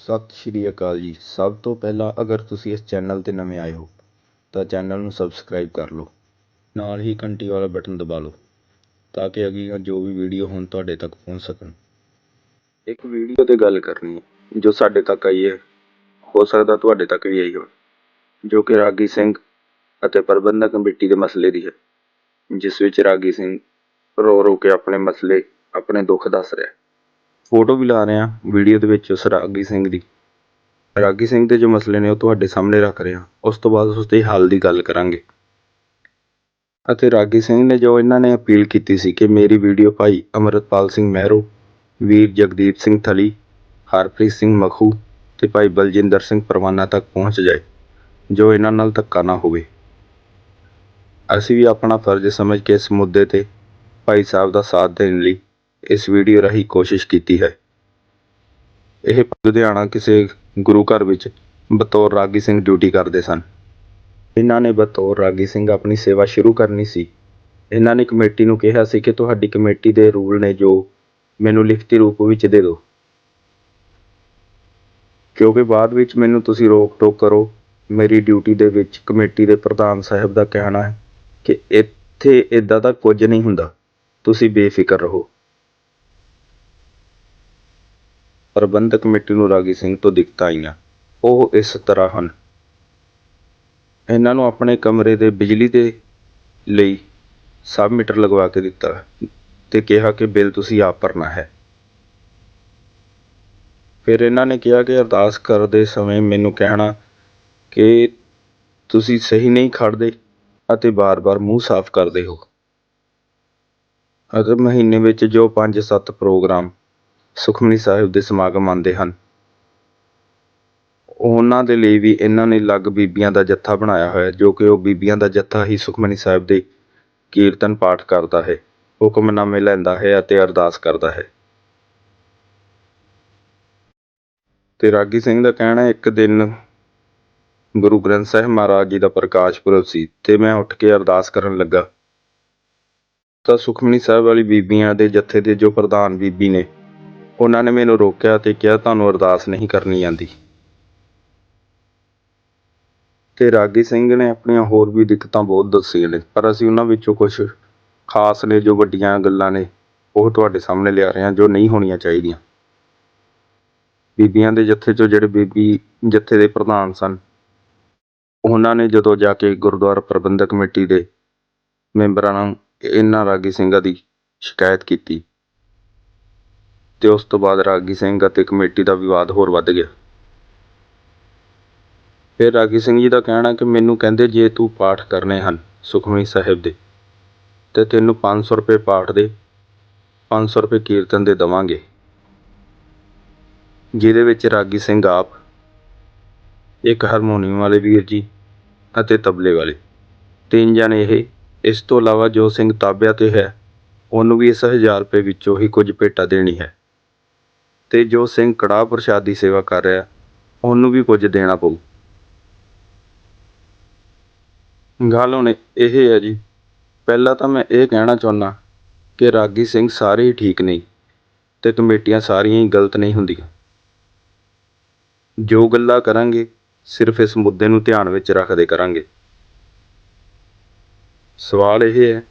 ਸਤਿ ਸ਼੍ਰੀ ਅਕਾਲ ਜੀ। ਸਭ ਤੋਂ ਪਹਿਲਾਂ ਅਗਰ ਤੁਸੀਂ ਇਸ ਚੈਨਲ ਤੇ ਨਵੇਂ ਆਏ ਹੋ, ਤਾਂ ਚੈਨਲ ਨੂੰ ਸਬਸਕ੍ਰਾਈਬ ਕਰ ਲਓ। ਨਾਲ ਹੀ ਘੰਟੀ ਵਾਲਾ ਬਟਨ ਦਬਾ ਲਓ, ਤਾਂ ਕਿ ਅਗਲੀਆਂ ਜੋ ਵੀ ਵੀਡੀਓ ਹੁਣ ਤੁਹਾਡੇ ਤੱਕ ਪਹੁੰਚ ਸਕਣ। ਇੱਕ ਵੀਡੀਓ ਤੇ ਗੱਲ ਕਰਨੀ ਹੈ, ਜੋ ਸਾਡੇ ਤੱਕ ਆਈ ਹੈ। ਹੋ ਸਕਦਾ ਤੁਹਾਡੇ ਤੱਕ ਵੀ ਆਈ ਹੋਵੇ, ਜੋ ਕਿ ਰਾਗੀ ਸਿੰਘ ਅਤੇ ਪ੍ਰਬੰਧਕ ਕਮੇਟੀ ਦੇ ਮਸਲੇ ਦੀ ਹੈ, ਜਿਸ ਵਿੱਚ ਰਾਗੀ ਸਿੰਘ ਰੋ ਰੋ ਕੇ ਆਪਣੇ ਮਸਲੇ, ਆਪਣੇ ਦੁੱਖ ਦੱਸ ਰਿਹਾ ਫੋਟੋ ਵੀ ਲਾ ਰਿਹਾ ਵੀਡੀਓ ਦੇ ਵਿੱਚ ਉਸ ਰਾਗੀ ਸਿੰਘ ਦੀ। ਰਾਗੀ ਸਿੰਘ ਦੇ ਜੋ ਮਸਲੇ ਨੇ ਉਹ ਤੁਹਾਡੇ ਸਾਹਮਣੇ ਰੱਖ ਰਹੇ ਹਾਂ। ਉਸ ਤੋਂ ਬਾਅਦ ਉਸ ਦੇ ਹੱਲ ਦੀ ਗੱਲ ਕਰਾਂਗੇ। ਅਤੇ ਰਾਗੀ ਸਿੰਘ ਨੇ ਜੋ ਇਹਨਾਂ ਨੇ ਅਪੀਲ ਕੀਤੀ ਸੀ ਕਿ ਮੇਰੀ ਵੀਡੀਓ ਭਾਈ ਅਮਰਤਪਾਲ ਸਿੰਘ ਮਹਿਰੋ, ਵੀਰ ਜਗਦੀਪ ਸਿੰਘ ਥਲੀ, ਹਰਪ੍ਰੀਤ ਸਿੰਘ ਮਖੂ ਤੇ ਭਾਈ ਬਲਜਿੰਦਰ ਸਿੰਘ ਪਰਵਾਨਾ ਤੱਕ ਪਹੁੰਚ ਜਾਏ, ਜੋ ਇਹਨਾਂ ਨਾਲ ਧੱਕਾ ਨਾ ਹੋਵੇ। ਅਸੀਂ ਵੀ ਆਪਣਾ ਫਰਜ਼ ਸਮਝ ਕੇ ਇਸ ਮੁੱਦੇ ਤੇ ਭਾਈ ਸਾਹਿਬ ਦਾ ਸਾਥ ਦੇਣ ਲਈ ਇਸ ਵੀਡੀਓ ਰਾਹੀਂ ਕੋਸ਼ਿਸ਼ ਕੀਤੀ ਹੈ। ਇਹ ਲੁਧਿਆਣਾ ਕਿਸੇ ਗੁਰੂ ਘਰ ਵਿੱਚ ਬਤੌਰ ਰਾਗੀ ਸਿੰਘ ਡਿਊਟੀ ਕਰਦੇ ਸਨ। ਇਹਨਾਂ ਨੇ ਬਤੌਰ ਰਾਗੀ ਸਿੰਘ ਆਪਣੀ ਸੇਵਾ ਸ਼ੁਰੂ ਕਰਨੀ ਸੀ। ਇਹਨਾਂ ਨੇ ਕਮੇਟੀ ਨੂੰ ਕਿਹਾ ਸੀ ਕਿ ਤੁਹਾਡੀ ਕਮੇਟੀ ਦੇ ਰੂਲ ਨੇ ਜੋ ਮੈਨੂੰ ਲਿਖਤੀ ਰੂਪ ਵਿੱਚ ਦੇ ਦਿਓ। ਕਿਉਂਕਿ ਬਾਅਦ ਵਿੱਚ ਮੈਨੂੰ ਤੁਸੀਂ ਰੋਕ ਟੋਕ ਕਰੋ, ਮੇਰੀ ਡਿਊਟੀ ਦੇ ਵਿੱਚ ਕਮੇਟੀ ਦੇ ਪ੍ਰਧਾਨ ਸਾਹਿਬ ਦਾ ਕਹਿਣਾ ਹੈ ਕਿ ਇੱਥੇ ਇਦਾਂ ਦਾ ਕੁਝ ਨਹੀਂ ਹੁੰਦਾ। ਤੁਸੀਂ ਬੇਫਿਕਰ ਰਹੋ। ਪ੍ਰਬੰਧਕ ਕਮੇਟੀ ਨੂੰ ਰਾਗੀ ਸਿੰਘ ਤੋਂ ਦਿੱਕਤਾਂ ਆਈਆਂ। ਉਹ ਇਸ ਤਰ੍ਹਾਂ ਹਨ। ਇਹਨਾਂ ਨੂੰ ਆਪਣੇ ਕਮਰੇ ਦੇ ਬਿਜਲੀ ਦੇ ਲਈ ਸਬ ਮੀਟਰ ਲਗਵਾ ਕੇ ਦਿੱਤਾ ਤੇ ਕਿਹਾ ਕਿ ਬਿੱਲ ਤੁਸੀਂ ਆਪ ਭਰਨਾ ਹੈ। ਫਿਰ ਇਹਨਾਂ ਨੇ ਕਿਹਾ ਕਿ ਅਰਦਾਸ ਕਰਦੇ ਸਮੇਂ ਮੈਨੂੰ ਕਹਿਣਾ ਕਿ ਤੁਸੀਂ ਸਹੀ ਨਹੀਂ ਖੜਦੇ ਅਤੇ ਬਾਰ-ਬਾਰ ਮੂੰਹ ਸਾਫ਼ ਕਰਦੇ ਹੋ। ਅਗਰ ਮਹੀਨੇ ਵਿੱਚ ਜੋ 5-7 ਪ੍ਰੋਗਰਾਮ ਸੁਖਮਨੀ ਸਾਹਿਬ ਦੇ ਸਮਾਗਮ ਆਉਂਦੇ ਹਨ। ਉਹਨਾਂ ਦੇ ਲਈ ਵੀ ਇਹਨਾਂ ਨੇ ਅਲੱਗ ਬੀਬੀਆਂ ਦਾ ਜੱਥਾ ਬਣਾਇਆ ਹੋਇਆ, ਜੋ ਕਿ ਉਹ ਬੀਬੀਆਂ ਦਾ ਜੱਥਾ ਹੀ ਸੁਖਮਨੀ ਸਾਹਿਬ ਦੇ ਕੀਰਤਨ ਪਾਠ ਕਰਦਾ ਹੈ, ਹੁਕਮਨਾਮੇ ਲੈਂਦਾ ਹੈ ਅਤੇ ਅਰਦਾਸ ਕਰਦਾ ਹੈ। ਤੇ ਰਾਗੀ ਸਿੰਘ ਦਾ ਕਹਿਣਾ, ਇੱਕ ਦਿਨ ਗੁਰੂ ਗ੍ਰੰਥ ਸਾਹਿਬ ਮਹਾਰਾਜ ਜੀ ਦਾ ਪ੍ਰਕਾਸ਼ ਪੁਰਬ ਸੀ ਤੇ ਮੈਂ ਉੱਠ ਕੇ ਅਰਦਾਸ ਕਰਨ ਲੱਗਾ। ਤਾਂ ਸੁਖਮਨੀ ਸਾਹਿਬ ਵਾਲੀ ਬੀਬੀਆਂ ਦੇ ਜੱਥੇ ਦੇ ਜੋ ਪ੍ਰਧਾਨ ਬੀਬੀ ਨੇ ਉਹਨਾਂ ਨੇ ਮੈਨੂੰ ਰੋਕਿਆ ਅਤੇ ਕਿਹਾ, ਤੁਹਾਨੂੰ ਅਰਦਾਸ ਨਹੀਂ ਕਰਨੀ ਆਉਂਦੀ ਅਤੇ ਰਾਗੀ ਸਿੰਘ ਨੇ ਆਪਣੀਆਂ ਹੋਰ ਵੀ ਦਿੱਕਤਾਂ ਬਹੁਤ ਦੱਸੀਆਂ ਨੇ, ਪਰ ਅਸੀਂ ਉਹਨਾਂ ਵਿੱਚੋਂ ਕੁਝ ਖਾਸ ਨੇ, ਜੋ ਵੱਡੀਆਂ ਗੱਲਾਂ ਨੇ, ਉਹ ਤੁਹਾਡੇ ਸਾਹਮਣੇ ਲਿਆ ਰਹੇ ਹਾਂ, ਜੋ ਨਹੀਂ ਹੋਣੀਆਂ ਚਾਹੀਦੀਆਂ। ਬੀਬੀਆਂ ਦੇ ਜੱਥੇ 'ਚੋਂ ਜਿਹੜੇ ਬੀਬੀ ਜੱਥੇ ਦੇ ਪ੍ਰਧਾਨ ਸਨ, ਉਹਨਾਂ ਨੇ ਜਦੋਂ ਜਾ ਕੇ ਗੁਰਦੁਆਰਾ ਪ੍ਰਬੰਧਕ ਕਮੇਟੀ ਦੇ ਮੈਂਬਰਾਂ ਨਾਲ ਇਹਨਾਂ ਰਾਗੀ ਸਿੰਘਾਂ ਦੀ ਸ਼ਿਕਾਇਤ ਕੀਤੀ ਤੇ ਉਸ ਤੋਂ ਬਾਅਦ ਰਾਗੀ ਸਿੰਘ ਅਤੇ ਕਮੇਟੀ ਦਾ ਵਿਵਾਦ ਹੋਰ ਵੱਧ ਗਿਆ। ਫਿਰ ਰਾਗੀ ਸਿੰਘ ਜੀ ਦਾ ਕਹਿਣਾ ਕਿ ਮੈਨੂੰ ਕਹਿੰਦੇ ਜੇ ਤੂੰ ਪਾਠ ਕਰਨੇ ਹਨ ਸੁਖਮਨੀ ਸਾਹਿਬ ਦੇ, ਤੇ ਤੈਨੂੰ 500 ਰੁਪਏ ਪਾਠ ਦੇ 500 ਰੁਪਏ ਕੀਰਤਨ ਦੇ ਦਵਾਂਗੇ। ਜਿਹਦੇ ਵਿੱਚ ਰਾਗੀ ਸਿੰਘ ਆਪ ਇੱਕ ਹਾਰਮੋਨੀਅਮ ਵਾਲੇ ਵੀਰ ਜੀ ਅਤੇ ਤਬਲੇ ਵਾਲੇ ਤਿੰਨ ਜਣੇ ਇਹ, ਇਸ ਤੋਂ ਇਲਾਵਾ ਜੋ ਸਿੰਘ ਤਾਬਿਆਂ ਤੇ ਹੈ, ਉਹਨੂੰ ਵੀ ਇਸ 1000 ਰੁਪਏ ਵਿੱਚੋਂ ਹੀ ਕੁਝ ਭੇਟਾ ਦੇਣੀ ਹੈ। ਅਤੇ ਜੋ ਸਿੰਘ ਕੜਾਹ ਪ੍ਰਸ਼ਾਦ ਦੀ ਸੇਵਾ ਕਰ ਰਿਹਾ, ਉਹਨੂੰ ਵੀ ਕੁਝ ਦੇਣਾ ਪਊ। ਗੱਲ ਹੁਣ ਇਹ ਹੈ ਜੀ, ਪਹਿਲਾਂ ਤਾਂ ਮੈਂ ਇਹ ਕਹਿਣਾ ਚਾਹੁੰਦਾ ਕਿ ਰਾਗੀ ਸਿੰਘ ਸਾਰੇ ਹੀ ਠੀਕ ਨਹੀਂ ਅਤੇ ਕਮੇਟੀਆਂ ਸਾਰੀਆਂ ਹੀ ਗਲਤ ਨਹੀਂ ਹੁੰਦੀਆਂ। ਜੋ ਗੱਲਾਂ ਕਰਾਂਗੇ, ਸਿਰਫ ਇਸ ਮੁੱਦੇ ਨੂੰ ਧਿਆਨ ਵਿੱਚ ਰੱਖਦੇ ਕਰਾਂਗੇ। ਸਵਾਲ ਇਹ ਹੈ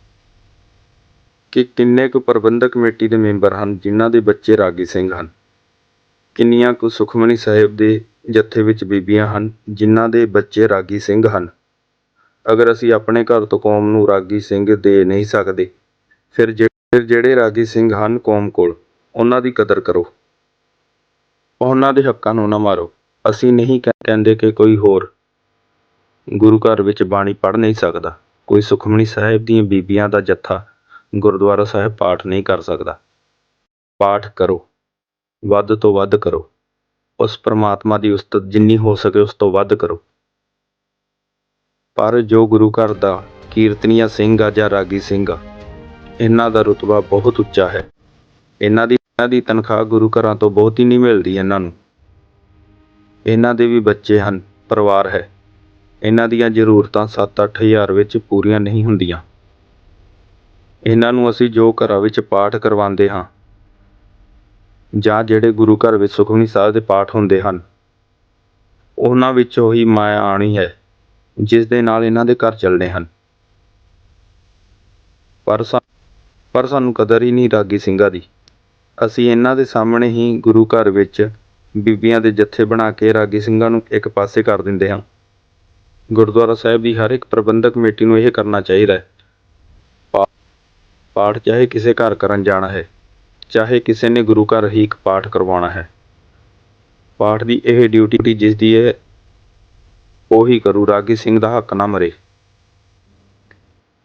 ਕਿ ਕਿੰਨੇ ਕੁ ਪ੍ਰਬੰਧਕ ਕਮੇਟੀ ਦੇ ਮੈਂਬਰ ਹਨ, ਜਿਨ੍ਹਾਂ ਦੇ ਬੱਚੇ ਰਾਗੀ ਸਿੰਘ ਹਨ? ਕਿੰਨੀਆਂ ਕੁ ਸੁਖਮਨੀ ਸਾਹਿਬ ਦੇ ਜੱਥੇ ਵਿੱਚ ਬੀਬੀਆਂ ਹਨ, ਜਿਨ੍ਹਾਂ ਦੇ ਬੱਚੇ ਰਾਗੀ ਸਿੰਘ ਹਨ। ਅਗਰ ਅਸੀਂ ਆਪਣੇ ਘਰ ਤੋਂ ਕੌਮ ਨੂੰ ਰਾਗੀ ਸਿੰਘ ਦੇ ਨਹੀਂ ਸਕਦੇ, ਫਿਰ ਜੇ- ਫਿਰ ਜਿਹੜੇ ਰਾਗੀ ਸਿੰਘ ਹਨ ਕੌਮ ਕੋਲ, ਉਹਨਾਂ ਦੀ ਕਦਰ ਕਰੋ। ਉਹਨਾਂ ਦੇ ਹੱਕਾਂ ਨੂੰ ਨਾ ਮਾਰੋ। ਅਸੀਂ ਨਹੀਂ ਕਹਿੰਦੇ ਕਿ ਕੋਈ ਹੋਰ ਗੁਰੂ ਘਰ ਵਿੱਚ ਬਾਣੀ ਪੜ੍ਹ ਨਹੀਂ ਸਕਦਾ। ਕੋਈ ਸੁਖਮਨੀ ਸਾਹਿਬ ਦੀਆਂ ਬੀਬੀਆਂ ਦਾ ਜੱਥਾ ਗੁਰਦੁਆਰਾ ਸਾਹਿਬ ਪਾਠ ਨਹੀਂ ਕਰ ਸਕਦਾ। ਪਾਠ ਕਰੋ। ਵੱਧ ਤੋਂ ਵੱਧ ਕਰੋ। ਉਸ ਪਰਮਾਤਮਾ ਦੀ ਉਸਤਤ ਜਿੰਨੀ ਹੋ ਸਕੇ ਉਸ ਤੋਂ ਵੱਧ ਕਰੋ। ਪਰ ਜੋ ਗੁਰੂ ਘਰ ਦਾ ਕੀਰਤਨੀਆ ਸਿੰਘ ਆ ਜਾਂ ਰਾਗੀ ਸਿੰਘ ਆ, ਇਹਨਾਂ ਦਾ ਰੁਤਬਾ ਬਹੁਤ ਉੱਚਾ ਹੈ। ਇਹਨਾਂ ਦੀ ਇਹਨਾਂ ਦੀ ਤਨਖਾਹ ਗੁਰੂ ਘਰਾਂ ਤੋਂ ਬਹੁਤ ਹੀ ਨਹੀਂ ਮਿਲਦੀ ਇਹਨਾਂ ਨੂੰ। ਇਹਨਾਂ ਦੇ ਵੀ ਬੱਚੇ ਹਨ, ਪਰਿਵਾਰ ਹੈ। ਇਹਨਾਂ ਦੀਆਂ ਜ਼ਰੂਰਤਾਂ 7-8 ਹਜ਼ਾਰ ਵਿੱਚ ਪੂਰੀਆਂ ਨਹੀਂ ਹੁੰਦੀਆਂ। ਇਹਨਾਂ ਨੂੰ ਅਸੀਂ ਜੋ ਘਰਾਂ ਵਿੱਚ ਪਾਠ ਕਰਵਾਉਂਦੇ ਹਾਂ ਜਾਂ ਜਿਹੜੇ ਗੁਰੂ ਘਰ ਵਿੱਚ ਸੁਖਮਨੀ ਸਾਹਿਬ ਦੇ ਪਾਠ ਹੁੰਦੇ ਹਨ, ਉਹਨਾਂ ਵਿੱਚੋਂ ਹੀ ਮਾਇਆ ਆਣੀ ਹੈ, ਜਿਸ ਦੇ ਨਾਲ ਇਹਨਾਂ ਦੇ ਘਰ ਚੱਲਣੇ ਹਨ। ਪਰ ਸਾ, ਪਰ ਸਾਨੂੰ ਕਦਰ ਹੀ ਨਹੀਂ ਰਾਗੀ ਸਿੰਘਾਂ ਦੀ। ਅਸੀਂ ਇਹਨਾਂ ਦੇ ਸਾਹਮਣੇ ਹੀ ਗੁਰੂ ਘਰ ਵਿੱਚ ਬੀਬੀਆਂ ਦੇ ਜੱਥੇ ਬਣਾ ਕੇ ਰਾਗੀ ਸਿੰਘਾਂ ਨੂੰ ਇੱਕ ਪਾਸੇ ਕਰ ਦਿੰਦੇ ਹਾਂ। ਗੁਰਦੁਆਰਾ ਸਾਹਿਬ ਦੀ ਹਰ ਇੱਕ ਪ੍ਰਬੰਧਕ ਕਮੇਟੀ ਨੂੰ ਇਹ ਕਰਨਾ ਚਾਹੀਦਾ ਹੈ। ਪਾ- ਪਾਠ ਚਾਹੇ ਕਿਸੇ ਘਰ ਕਰਨ ਜਾਣਾ ਹੈ। ਚਾਹੇ ਕਿਸੇ ਨੇ ਗੁਰੂ ਘਰ ਹੀ ਇੱਕ ਪਾਠ ਕਰਵਾਉਣਾ ਹੈ। ਪਾਠ ਦੀ ਇਹ ਡਿਊਟੀ ਜਿਸ ਦੀ ਹੈ ਉਹੀ ਕਰੂ, ਰਾਗੀ ਸਿੰਘ ਦਾ ਹੱਕ ਨਾ ਮਰੇ।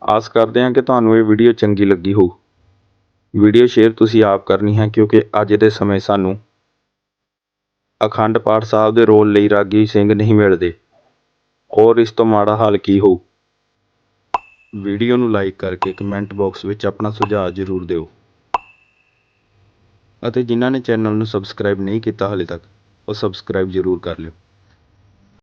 ਆਸ ਕਰਦੇ ਹਾਂ ਕਿ ਤੁਹਾਨੂੰ ਇਹ ਵੀਡੀਓ ਚੰਗੀ ਲੱਗੀ ਹੋ ਵੀਡੀਓ ਸ਼ੇਅਰ ਤੁਸੀਂ ਆਪ ਕਰਨੀ ਹੈ, ਕਿਉਂਕਿ ਅੱਜ ਦੇ ਸਮੇਂ ਸਾਨੂੰ ਅਖੰਡ ਪਾਠ ਸਾਹਿਬ ਦੇ ਰੋਲ ਲਈ ਰਾਗੀ ਸਿੰਘ ਨਹੀਂ ਮਿਲਦੇ। ਹੋਰ ਇਸ ਤੋਂ ਮਾੜਾ ਹਾਲ ਕੀ ਹੋ ਵੀਡੀਓ ਨੂੰ ਲਾਈਕ ਕਰਕੇ ਕਮੈਂਟ ਬਾਕਸ ਵਿੱਚ ਆਪਣਾ ਸੁਝਾਅ ਜ਼ਰੂਰ ਦਿਓ। ਅਤੇ ਜਿਨ੍ਹਾਂ ਨੇ ਚੈਨਲ ਨੂੰ ਸਬਸਕ੍ਰਾਈਬ ਨਹੀਂ ਕੀਤਾ ਹਾਲੇ ਤੱਕ, ਉਹ ਸਬਸਕ੍ਰਾਈਬ ਜ਼ਰੂਰ ਕਰ ਲਿਓ।